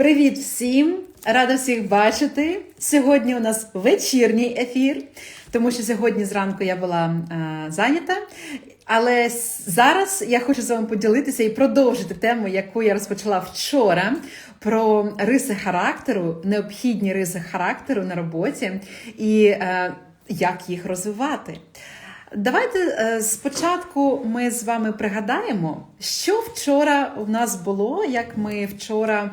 Привіт всім! Рада всіх бачити. Сьогодні у нас вечірній ефір, тому що сьогодні зранку я була е, зайнята. Але зараз я хочу з вами поділитися і продовжити тему, яку я розпочала вчора, про риси характеру, необхідні риси характеру на роботі і е, як їх розвивати. Давайте е, спочатку ми з вами пригадаємо, що вчора у нас було, як ми вчора.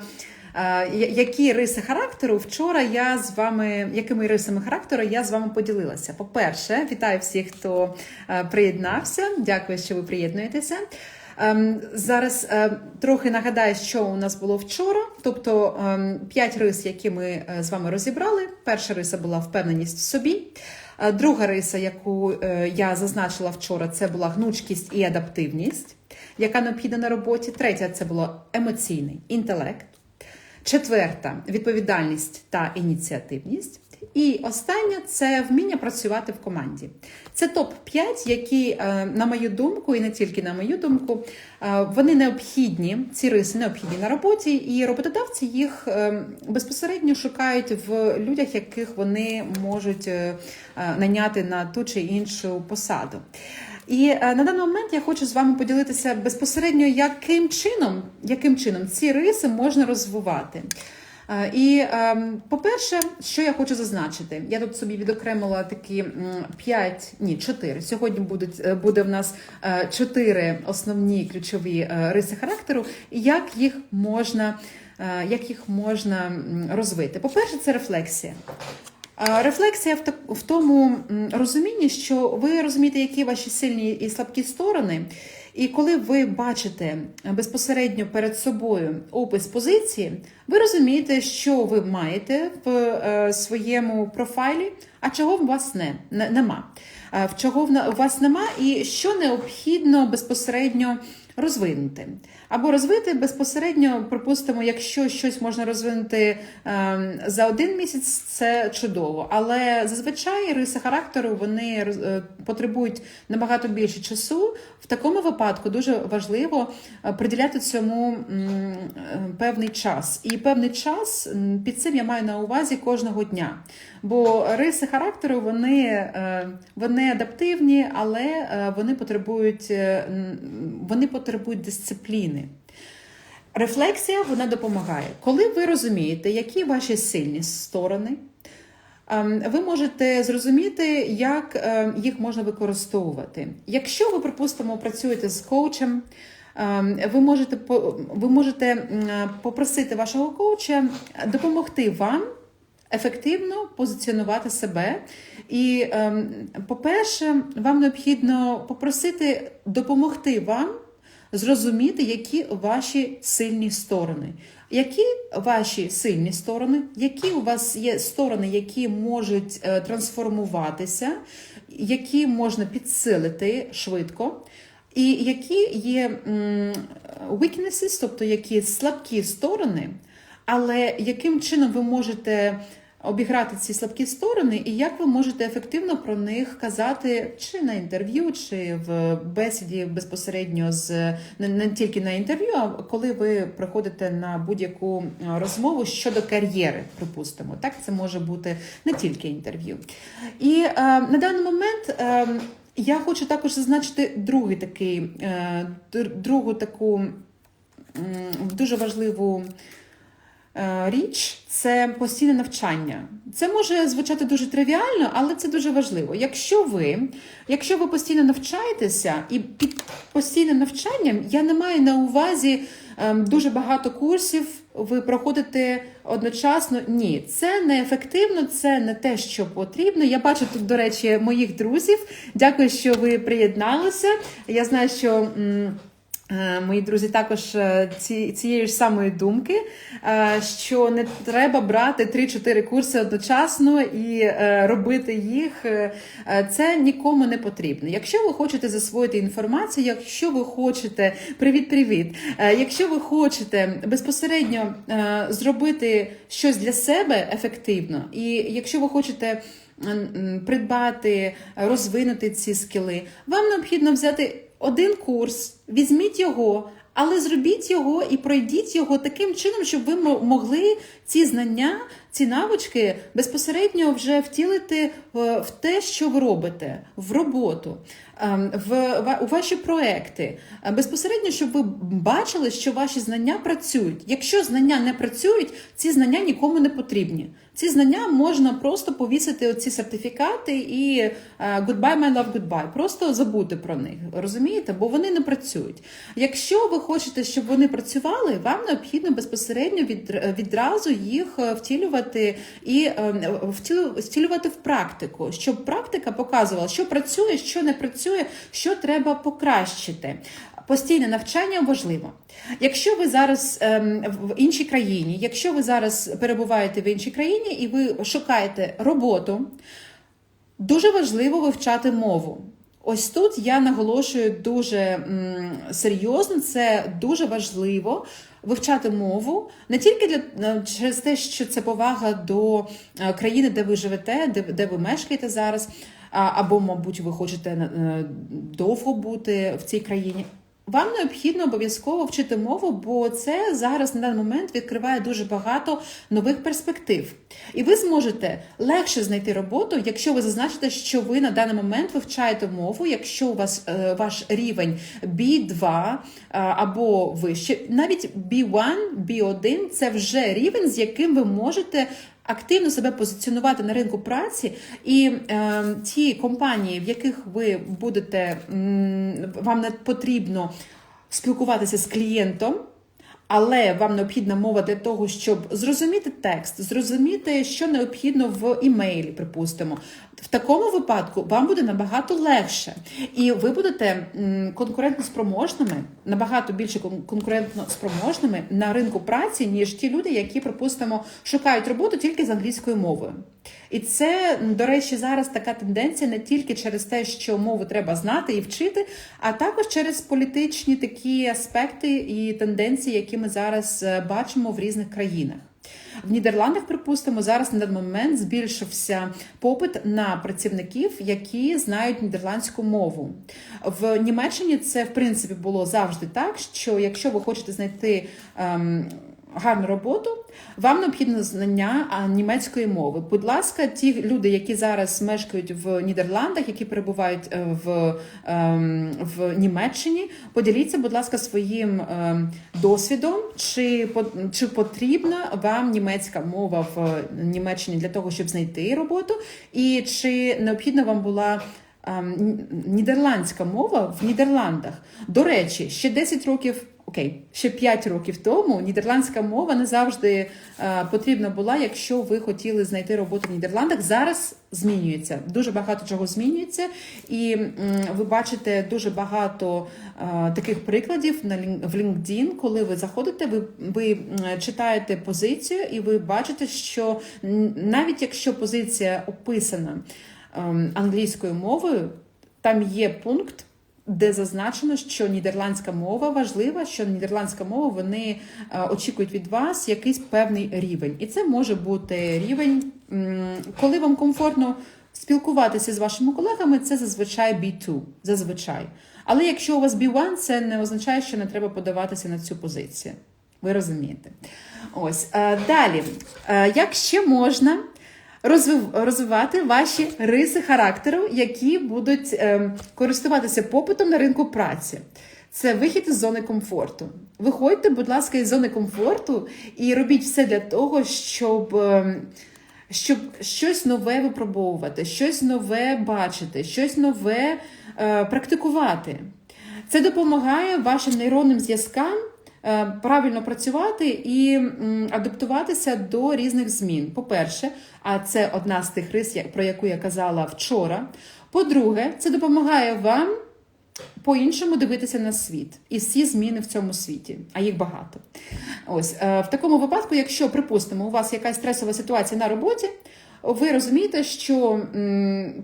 Е, Які риси характеру вчора я з вами, якими рисами характеру я з вами поділилася? По-перше, вітаю всіх, хто е, приєднався. Дякую, що ви приєднуєтеся. Ем, Зараз е, трохи нагадаю, що у нас було вчора. Тобто ем, п'ять рис, які ми з вами розібрали. Перша риса була впевненість в собі. Друга риса, яку я зазначила вчора, це була гнучкість і адаптивність, яка необхідна на роботі. Третя це було емоційний інтелект. Четверта відповідальність та ініціативність. І остання це вміння працювати в команді. Це топ 5 які, е, на мою думку, і не тільки на мою думку, е, вони необхідні, ці риси необхідні на роботі, і роботодавці їх е, безпосередньо шукають в людях, яких вони можуть наняти на ту чи іншу посаду. І е, на даний момент я хочу з вами поділитися безпосередньо, яким чином, яким чином ці риси можна розвивати. Е, І, ем, по-перше, що я хочу зазначити, я тут собі відокремила такі 5, ні, 4. Сьогодні будуть, е, буде в нас 4 основні ключові е, риси характеру, і як їх можна, е, як їх можна розвити. По-перше, це рефлексія. Рефлексія в, так- в тому розумінні, що ви розумієте, які ваші сильні і слабкі сторони. І коли ви бачите безпосередньо перед собою опис позиції, ви розумієте, що ви маєте в е, своєму профайлі, а чого в вас не, не- нема. Е, В чого в вас нема, і що необхідно безпосередньо розвинути. Або розвити безпосередньо, припустимо, якщо щось можна розвинути ем, за один місяць, це чудово. Але зазвичай риси характеру вони е, потребують набагато більше часу. В такому випадку дуже важливо е, приділяти цьому е, певний час. І певний час під цим я маю на увазі кожного дня. Бо риси характеру вони, вони адаптивні, але вони потребують, вони потребують дисципліни. Рефлексія вона допомагає. Коли ви розумієте, які ваші сильні сторони, ем, ви можете зрозуміти, як е, їх можна використовувати. Якщо ви, припустимо, працюєте з коучем, ем, ви можете, ви можете попросити вашого коуча допомогти вам ефективно позиціонувати себе. І, ем, по-перше, вам необхідно попросити допомогти вам зрозуміти, які ваші сильні сторони. Які ваші сильні сторони, які у вас є сторони, які можуть е, трансформуватися, які можна підсилити швидко, і які є weaknesses, тобто які слабкі сторони, але яким чином ви можете обіграти ці слабкі сторони, і як ви можете ефективно про них казати чи на інтерв'ю, чи в бесіді безпосередньо з не, не тільки на інтерв'ю, а коли ви приходите на будь-яку е, розмову щодо кар'єри, припустимо. Так, це може бути не тільки інтерв'ю. І е, на даний момент. Е, я хочу також зазначити другий такий, е, другу таку дуже важливу річ це постійне навчання. Це може звучати дуже тривіально, але це дуже важливо. Якщо ви, якщо ви постійно навчаєтеся, і під постійним навчанням я не маю на увазі ем, дуже багато курсів. Ви проходите одночасно. Ні, це не ефективно, це не те, що потрібно. Я бачу тут, до речі, моїх друзів. Дякую, що ви приєдналися. Я знаю, що. Е, Мої друзі також е, ці, цієї ж самої думки, е, що не треба брати 3-4 курси одночасно і е, робити їх. Е, е, Це нікому не потрібно. Якщо ви хочете засвоїти інформацію, якщо ви хочете привіт-привіт, е, якщо ви хочете безпосередньо е, зробити щось для себе ефективно, і якщо ви хочете придбати, розвинути ці скіли, вам необхідно взяти один курс, візьміть його, Але зробіть його і пройдіть його таким чином, щоб ви мо- могли ці знання, ці навички безпосередньо вже втілити е, в те, що ви робите, в роботу, ем, в у ваші проекти. Е, Безпосередньо, щоб ви бачили, що ваші знання працюють. Якщо знання не працюють, ці знання нікому не потрібні. Ці знання можна просто повісити оці сертифікати і е, goodbye, my love, goodbye. Просто забути про них. Розумієте? Бо вони не працюють. Якщо ви хочете, щоб вони працювали, вам необхідно безпосередньо від, відразу їх е, втілювати і е, втілювати в практику, щоб практика показувала, що працює, що не працює, що треба покращити. Постійне навчання важливо. Якщо ви зараз ем, в іншій країні, якщо ви зараз перебуваєте в іншій країні і ви шукаєте роботу, дуже важливо вивчати мову. Ось тут я наголошую дуже серйозно, це дуже важливо вивчати мову не тільки для е, через те, що це повага до е, країни, де ви живете, де, де ви мешкаєте зараз, або, мабуть, ви хочете е, довго бути в цій країні. Вам необхідно обов'язково вчити мову, бо це зараз на даний момент відкриває дуже багато нових перспектив. І ви зможете легше знайти роботу, якщо ви зазначите, що ви на даний момент вивчаєте мову, якщо у вас е, ваш рівень B2 е, або вище, навіть B1, B1 це вже рівень, з яким ви можете активно себе позиціонувати на ринку праці, і е, ті компанії, в яких ви будете вам не потрібно спілкуватися з клієнтом. Але вам необхідна мова для того, щоб зрозуміти текст, зрозуміти, що необхідно в імейлі, припустимо. В такому випадку вам буде набагато легше, і ви будете конкурентно спроможними, набагато більше конкурентно спроможними на ринку праці, ніж ті люди, які, припустимо, шукають роботу тільки з англійською мовою. І це, до речі, зараз така тенденція не тільки через те, що мову треба знати і вчити, а також через політичні такі аспекти і тенденції, які ми зараз е, бачимо в різних країнах. В Нідерландах, припустимо, зараз на даний момент збільшився попит на працівників, які знають нідерландську мову. В Німеччині це в принципі було завжди так, що якщо ви хочете знайти ем, гарну роботу, вам необхідно знання німецької мови. Будь ласка, ті люди, які зараз мешкають в Нідерландах, які перебувають е, в, ем, в Німеччині, поділіться, будь ласка, своїм ем, досвідом, чи, чи потрібна вам німецька мова в Німеччині для того, щоб знайти роботу, і чи необхідна вам була. ем, Нідерландська мова в Нідерландах. До речі, ще 10 років, окей, ще 5 років тому нідерландська мова не завжди е, потрібна була, якщо ви хотіли знайти роботу в Нідерландах. Зараз змінюється. Дуже багато чого змінюється, і ви бачите дуже багато е, таких прикладів на в LinkedIn, коли ви заходите, ви, ви читаєте позицію, і ви бачите, що навіть якщо позиція описана ем, англійською мовою, там є пункт, де зазначено, що нідерландська мова важлива, що нідерландська мова вони е, очікують від вас якийсь певний рівень. І це може бути рівень, коли вам комфортно спілкуватися з вашими колегами, це зазвичай B2, зазвичай. Але якщо у вас B1, це не означає, що не треба подаватися на цю позицію. Ви розумієте? Ось е, далі, Е, як ще можна розвивати ваші риси характеру, які будуть е, користуватися попитом на ринку праці. Це вихід із зони комфорту. Виходьте, будь ласка, із зони комфорту і робіть все для того, щоб, е, щоб щось нове випробовувати, щось нове бачити, щось нове е, практикувати. Це допомагає вашим нейронним зв'язкам правильно працювати і адаптуватися до різних змін. По-перше, а це одна з тих рис, про яку я казала вчора. По-друге, це допомагає вам по-іншому дивитися на світ і всі зміни в цьому світі, а їх багато. Ось е, в такому випадку, якщо припустимо, у вас якась стресова ситуація на роботі. Ви розумієте, що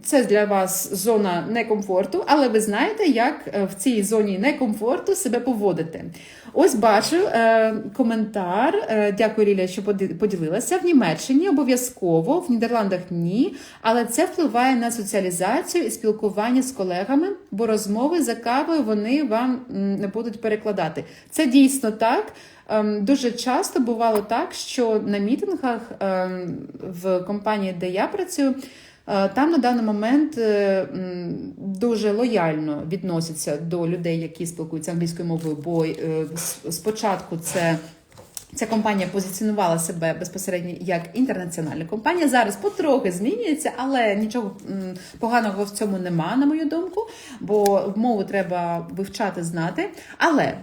це для вас зона некомфорту, але ви знаєте, як е, в цій зоні некомфорту себе поводити. Ось бачу е, коментар. Е, дякую, Лілія, що поділилася. В Німеччині обов'язково, в Нідерландах ні, але це впливає на соціалізацію і спілкування з колегами, бо розмови за кавою вони вам не будуть перекладати. Це дійсно так. Ем, Дуже часто бувало так, що на мітингах ем, в компанії, де я працюю, е, там на даний момент е, дуже лояльно відносяться до людей, які спілкуються англійською мовою, бо е, спочатку це. Ця компанія позиціонувала себе безпосередньо як інтернаціональна компанія. Зараз потрохи змінюється, але нічого поганого в цьому нема, на мою думку, бо мову треба вивчати, знати. Але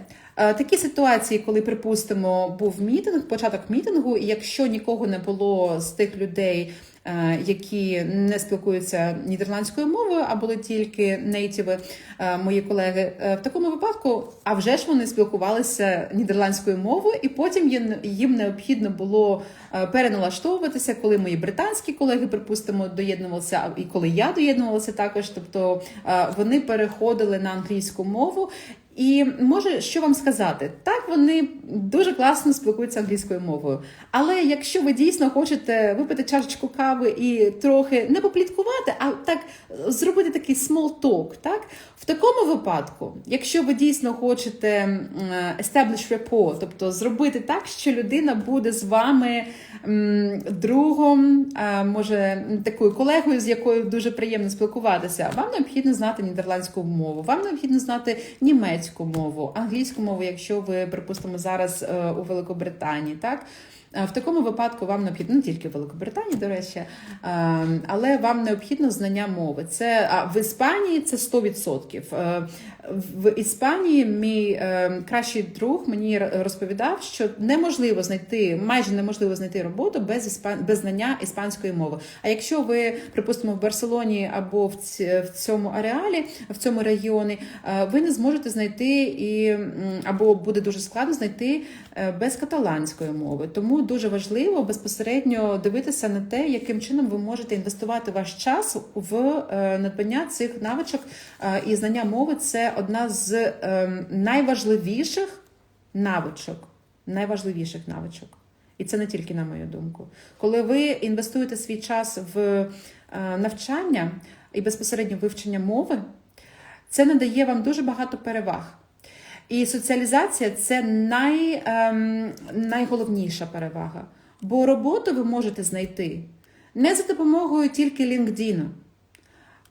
такі ситуації, коли, припустимо, був мітинг, початок мітингу, і якщо нікого не було з тих людей, е, які не спілкуються нідерландською мовою, а були тільки нейтіви, е, мої колеги, е, в такому випадку, а вже ж вони спілкувалися нідерландською мовою, і потім їм, необхідно було е, переналаштовуватися, коли мої британські колеги, припустимо, доєднувалися, і коли я доєднувалася також. Тобто е, вони переходили на англійську мову. І може, що вам сказати, так вони дуже класно спілкуються англійською мовою. Але якщо ви дійсно хочете випити чашечку кави і трохи не попліткувати, а так зробити такий small talk, так в такому випадку, якщо ви дійсно хочете establish rapport, тобто зробити так, що людина буде з вами другом, може такою колегою, з якою дуже приємно спілкуватися, вам необхідно знати нідерландську мову, вам необхідно знати німецьку мову, англійську мову, якщо ви, припустимо, зараз е, у Великобританії, так. Е, В такому випадку вам необхідно не тільки в Великобританії, до речі, е, але вам необхідно знання мови. Це а в Іспанії це 100%. В Іспанії мій е, кращий друг мені розповідав, що неможливо знайти, майже неможливо знайти роботу без іспан без знання іспанської мови. А якщо ви, припустимо, в Барселоні або в ць- в цьому ареалі, в цьому регіоні, е, ви не зможете знайти і або буде дуже складно знайти е, без каталанської мови. Тому дуже важливо безпосередньо дивитися на те, яким чином ви можете інвестувати ваш час в е, надбання цих навичок Е, і знання мови це одна з е, найважливіших навичок. Найважливіших навичок. І це не тільки на мою думку. Коли ви інвестуєте свій час в е, навчання і безпосередньо вивчення мови, це надає вам дуже багато переваг. І соціалізація це най, ем, найголовніша перевага. Бо роботу ви можете знайти не за допомогою тільки LinkedIn.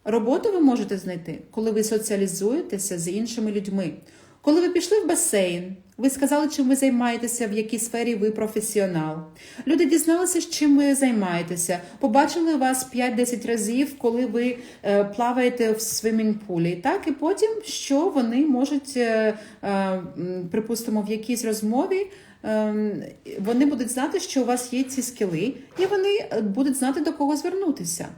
Роботу ви можете знайти, коли ви соціалізуєтеся з іншими людьми. Коли ви пішли в басейн, ви сказали, чим ви займаєтеся, в якій сфері ви професіонал. Люди дізналися, чим ви займаєтеся, побачили вас 5-10 разів, коли ви е, плаваєте в свимінг-пулі. Так, і потім, що вони можуть, е, е, припустимо, в якійсь розмові. Вони будуть знати, що у вас є ці скіли, і вони будуть знати, до кого звернутися.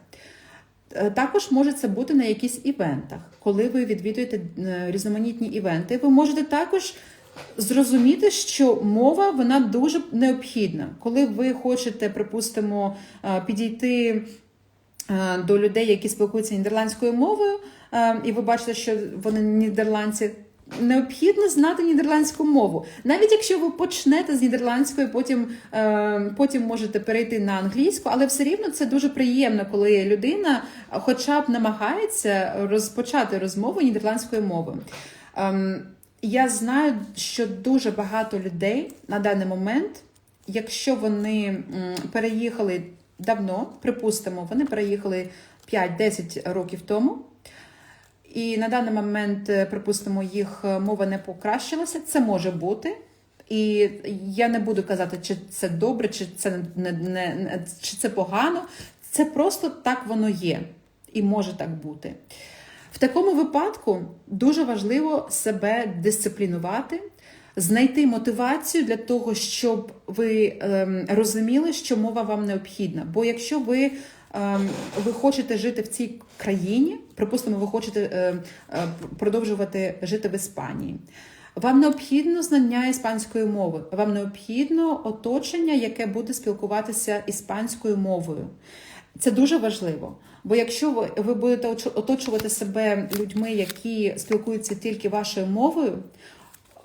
Е, Також може це бути на якісь івентах. Коли ви відвідуєте е, різноманітні івенти, ви можете також зрозуміти, що мова вона дуже необхідна. Коли ви хочете, припустимо, е, підійти до людей, які спілкуються нідерландською мовою, і ви бачите, що вони нідерландці. Необхідно знати нідерландську мову. Навіть якщо ви почнете з нідерландської, потім, е, потім можете перейти на англійську, але все рівно це дуже приємно, коли людина хоча б намагається розпочати розмову нідерландською мовою. Ем, я знаю, що дуже багато людей на даний момент, якщо вони переїхали давно, припустимо, вони переїхали 5-10 років тому. І на даний момент, е, припустимо, їх е, мова не покращилася. Це може бути. І я не буду казати, чи це добре, чи це не, не, чи це погано. Це просто так воно є і може так бути. В такому випадку дуже важливо себе дисциплінувати, знайти мотивацію для того, щоб ви ем, розуміли, що мова вам необхідна. Бо якщо ви, ви хочете жити в цій країні, припустимо, ви хочете е, е, продовжувати жити в Іспанії. Вам необхідно знання іспанської мови, вам необхідно оточення, яке буде спілкуватися іспанською мовою. Це дуже важливо. Бо якщо ви, ви будете оточувати себе людьми, які спілкуються тільки вашою мовою,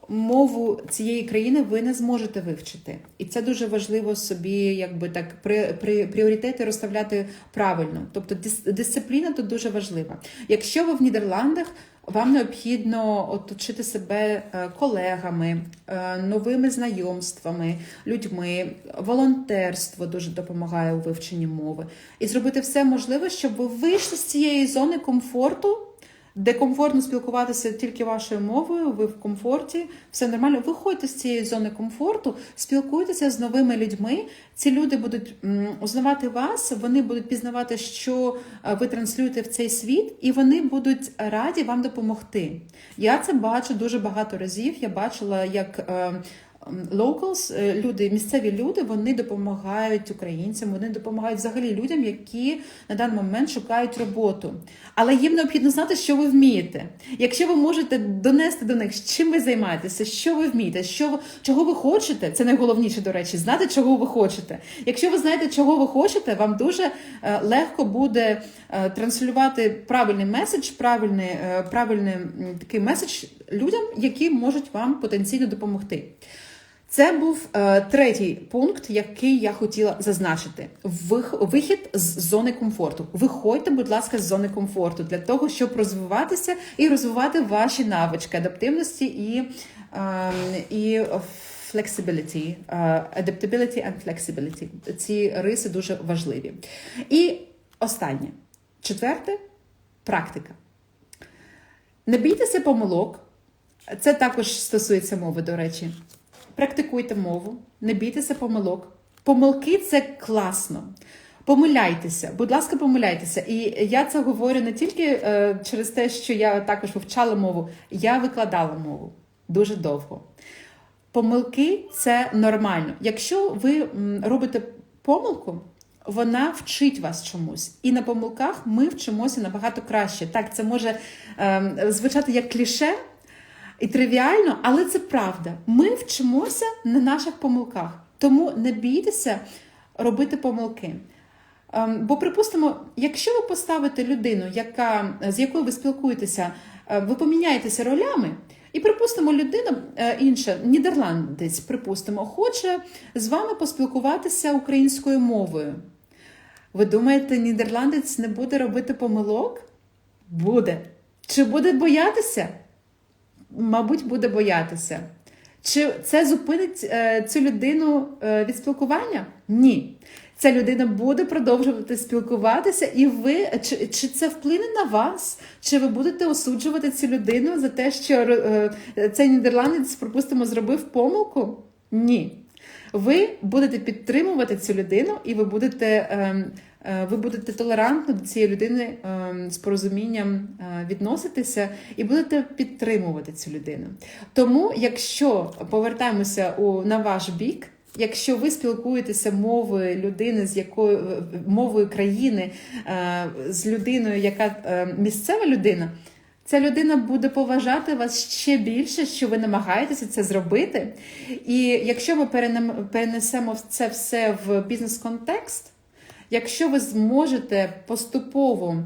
мову цієї країни ви не зможете вивчити. І це дуже важливо собі, якби так, при, при, пріоритети розставляти правильно. Тобто дис, дисципліна тут дуже важлива. Якщо ви в Нідерландах, вам необхідно оточити себе е, колегами, е, новими знайомствами, людьми. Волонтерство дуже допомагає у вивченні мови. І зробити все можливе, щоб ви вийшли з цієї зони комфорту, де комфортно спілкуватися тільки вашою мовою, ви в комфорті, все нормально. Виходьте з цієї зони комфорту, спілкуйтеся з новими людьми. Ці люди будуть узнавати вас, вони будуть пізнавати, що е, ви транслюєте в цей світ, і вони будуть раді вам допомогти. Я це бачу дуже багато разів. Я бачила, як. Locals, е, люди, місцеві люди, вони допомагають українцям, вони допомагають взагалі людям, які на даний момент шукають роботу. Але їм необхідно знати, що ви вмієте. Якщо ви можете донести до них, чим ви займаєтеся, що ви вмієте, що чого ви хочете, це найголовніше, до речі, знати, чого ви хочете. Якщо ви знаєте, чого ви хочете, вам дуже е, легко буде е, транслювати правильний меседж, правильний, правильний такий меседж людям, які можуть вам потенційно допомогти. Це був е, третій пункт, який я хотіла зазначити: Вих- вихід з зони комфорту. Виходьте, будь ласка, з зони комфорту для того, щоб розвиватися і розвивати ваші навички адаптивності і, е, і flexibility, е, adaptability and flexibility. Ці риси дуже важливі. І останнє, четверте практика. Не бійтеся помилок. Це також стосується мови, до речі. Практикуйте мову, не бійтеся помилок. Помилки це класно. Помиляйтеся, будь ласка, помиляйтеся. І я це говорю не тільки е, через те, що я також вивчала мову, я викладала мову дуже довго. Помилки це нормально. Якщо ви робите помилку, вона вчить вас чомусь. І на помилках ми вчимося набагато краще. Так, це може ем, звучати як кліше і тривіально, але це правда. Ми вчимося на наших помилках. Тому не бійтеся робити помилки. Ем, Бо, припустимо, якщо ви поставите людину, яка, з якою ви спілкуєтеся, е, ви поміняєтеся ролями, і, припустимо, людина е, інша, нідерландець, припустимо, хоче з вами поспілкуватися українською мовою. Ви думаєте, нідерландець не буде робити помилок? Буде. Чи буде боятися? Мабуть, буде боятися. Чи це зупинить е, цю людину е, від спілкування? Ні. Ця людина буде продовжувати спілкуватися, і ви чи, чи це вплине на вас? Чи ви будете осуджувати цю людину за те, що е, цей нідерландець, припустимо, зробив помилку? Ні. Ви будете підтримувати цю людину, і ви будете, е, ви будете толерантно до цієї людини ем, з порозумінням е, відноситися і будете підтримувати цю людину. Тому, якщо повертаємося у, на ваш бік, Якщо ви спілкуєтеся мовою людини, з якою е, мовою країни, е, з людиною, яка е, місцева людина, ця людина буде поважати вас ще більше, що ви намагаєтеся це зробити. І якщо ми перенесемо це все в бізнес-контекст, якщо ви зможете поступово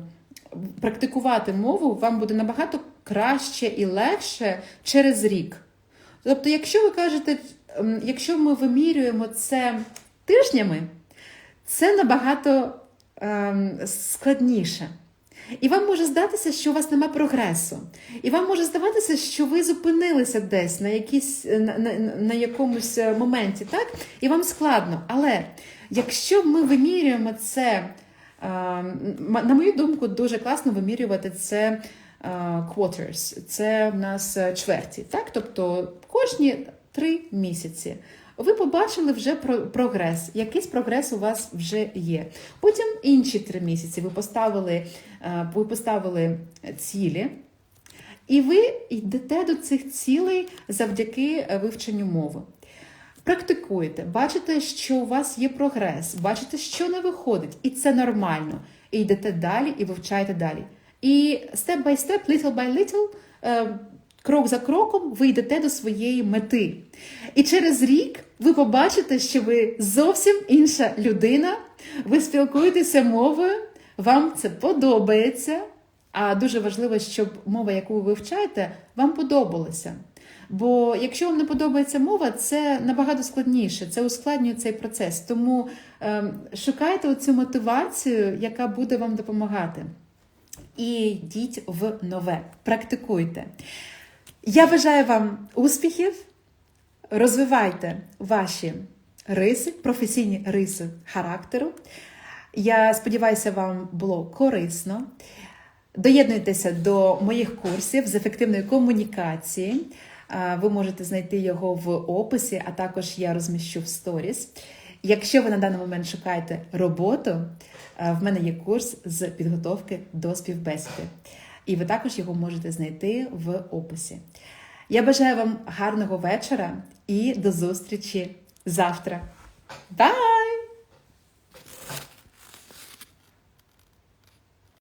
практикувати мову, вам буде набагато краще і легше через рік. Тобто, якщо ви кажете, якщо ми вимірюємо це тижнями, це набагато ем, складніше. І вам може здатися, що у вас немає прогресу. І вам може здаватися, що ви зупинилися десь на, якійсь, на, на, на якомусь е, моменті, так? І вам складно. Але якщо ми вимірюємо це, е, на мою думку, дуже класно вимірювати це е, quarters. Це в нас е, чверті, так? Тобто кожні три місяці. Ви побачили вже про- прогрес, якийсь прогрес у вас вже є. Потім інші три місяці ви поставили, ви поставили цілі, і ви йдете до цих цілей завдяки вивченню мови. Практикуєте, бачите, що у вас є прогрес, бачите, що не виходить, і це нормально. І йдете далі і вивчаєте далі. І step by step, little by little, е, крок за кроком ви йдете до своєї мети. І через рік ви побачите, що ви зовсім інша людина, ви спілкуєтеся мовою, вам це подобається. А дуже важливо, щоб мова, яку ви вивчаєте, вам подобалася. Бо якщо вам не подобається мова, це набагато складніше, це ускладнює цей процес. Тому ем, шукайте цю мотивацію, яка буде вам допомагати. І йдіть в нове, практикуйте. Я бажаю вам успіхів, розвивайте ваші риси, професійні риси характеру. Я сподіваюся, вам було корисно. Доєднуйтеся до моїх курсів з ефективної комунікації. Ви можете знайти його в описі, а також я розміщу в сторіс. Якщо ви на даний момент шукаєте роботу, в мене є курс з підготовки до співбесіди. І ви також його можете знайти в описі. Я бажаю вам гарного вечора і до зустрічі завтра. Бай!